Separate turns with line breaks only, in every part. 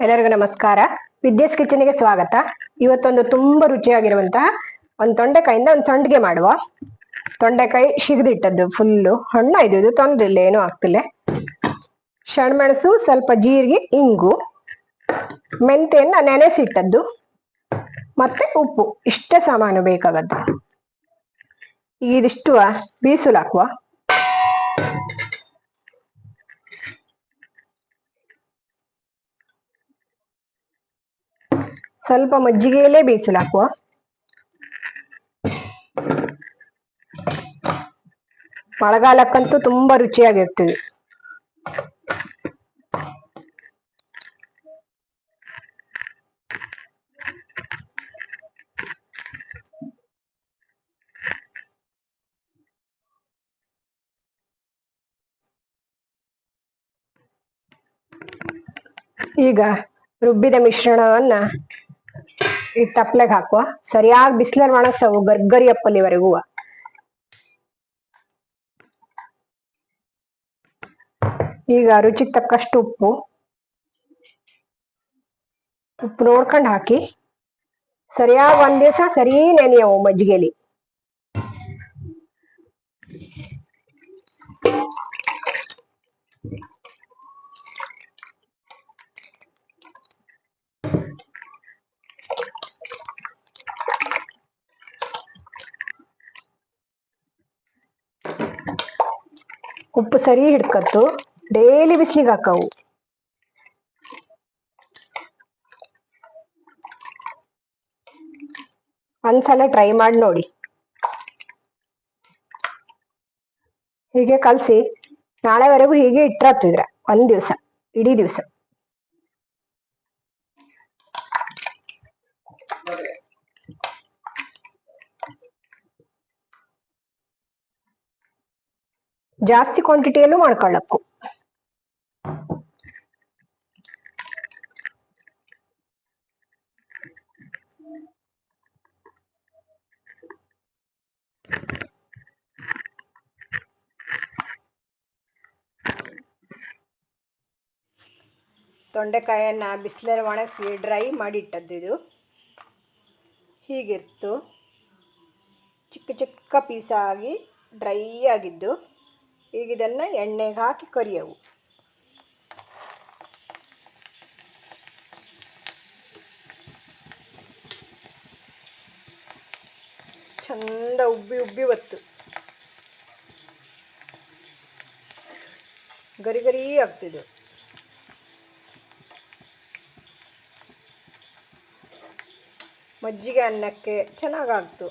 ಎಲ್ಲರಿಗೂ ನಮಸ್ಕಾರ. ವಿದ್ಯಾಸ್ ಕಿಚನ್ಗೆ ಸ್ವಾಗತ. ಇವತ್ತೊಂದು ತುಂಬಾ ರುಚಿಯಾಗಿರುವಂತಹ ಒಂದು ತೊಂಡೆಕಾಯಿಂದ ಒಂದು ಸಂಡಿಗೆ ಮಾಡುವ. ತೊಂಡೆಕಾಯಿ ಸಿಗದಿಟ್ಟದ್ದು ಫುಲ್ಲು ಹಣ್ಣ ಇದು ಇದು ತೊಂದ್ರೆ ಇಲ್ಲ ಏನೂ ಆಗ್ತಿಲ್ಲ. ಸಣ್ಮೆಣಸು ಸ್ವಲ್ಪ ಜೀರಿಗೆ, ಇಂಗು, ಮೆಂತೆಯನ್ನ ನೆನೆಸಿಟ್ಟದ್ದು. ಮತ್ತೆ ಉಪ್ಪು, ಇಷ್ಟೇ ಸಾಮಾನು ಬೇಕಾಗದ್ದು ಈಗ ಇದಿಷ್ಟು ಬೀಸುಲು ಸ್ವಲ್ಪ ಮಜ್ಜಿಗೆಯಲ್ಲೇ ಬೇಯಿಸಲು ಹಾಕುವ. ಮಳೆಗಾಲಕ್ಕಂತೂ ತುಂಬಾ ರುಚಿಯಾಗಿರ್ತದೆ. ಈಗ ರುಬ್ಬಿದ ಮಿಶ್ರಣವನ್ನ ಈ ತಪ್ಲೆಗೆ ಹಾಕುವ. ಸರಿಯಾಗಿ ಬಿಸಿಲಲ್ಲಿ ಒಣಗ್ಸವು ಗರ್ಗರಿ ಅಪ್ಪಲಿವರೆಗೂ ಈಗ ರುಚಿ ತಕ್ಕಷ್ಟು ಉಪ್ಪು. ಉಪ್ಪು ನೋಡ್ಕೊಂಡು ಹಾಕಿ. ಸರಿಯಾಗಿ ಒಂದ್ ದಿವಸ ಸರಿ ನೆನೆಯವು ಮಜ್ಜಿಗೆಲಿ. ಉಪ್ಪು ಸರಿ ಹಿಡ್ಕತ್ತು ಡೈಲಿ ಬಿಸಿಲಿಗೆ ಹಾಕವು. ಒಂದ್ಸಲ ಟ್ರೈ ಮಾಡಿ ನೋಡಿ. ಹೀಗೆ ಕಲ್ಸಿ, ನಾಳೆವರೆಗೂ ಹೀಗೆ ಇಟ್ಟಿದ್ರ ಒಂದ್ ದಿವ್ಸ, ಇಡೀ ದಿವ್ಸ. ಜಾಸ್ತಿ ಕ್ವಾಂಟಿಟಿಯಲ್ಲೂ ಮಾಡ್ಕೊಳ್ಳಕ್ಕು ತೊಂಡೆಕಾಯನ್ನ ಬಿಸಿಲಲ್ಲಿ ಒಣಗಿಸಿ ಡ್ರೈ ಮಾಡಿಟ್ಟದ್ದು ಇದು. ಹೀಗಿರ್ತು. ಚಿಕ್ಕ ಚಿಕ್ಕ ಪೀಸಾಗಿ ಡ್ರೈ ಆಗಿದ್ದು. ಈಗ ಇದನ್ನು ಎಣ್ಣೆಗೆ ಹಾಕಿ ಕರಿಯವು. ಚಂದ ಉಬ್ಬಿ ಉಬ್ಬಿ ಒತ್ತು. ಗರಿ ಗರಿ ಆಗ್ತಿದ್ದು ಮಜ್ಜಿಗೆ ಅನ್ನಕ್ಕೆ ಚೆನ್ನಾಗಾಗ್ತು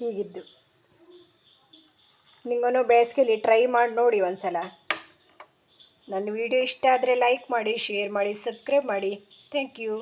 ಹೀಗಿದ್ದು. ನಿಮಗೂ ಬೇಸಿಗೆಲಿ ಟ್ರೈ ಮಾಡಿ ನೋಡಿ ಒಂದ್ಸಲ. ನನ್ನ ವಿಡಿಯೋ ಇಷ್ಟ ಆದರೆ ಲೈಕ್ ಮಾಡಿ ಶೇರ್ ಮಾಡಿ ಸಬ್ಸ್ಕ್ರೈಬ್ ಮಾಡಿ. Thank you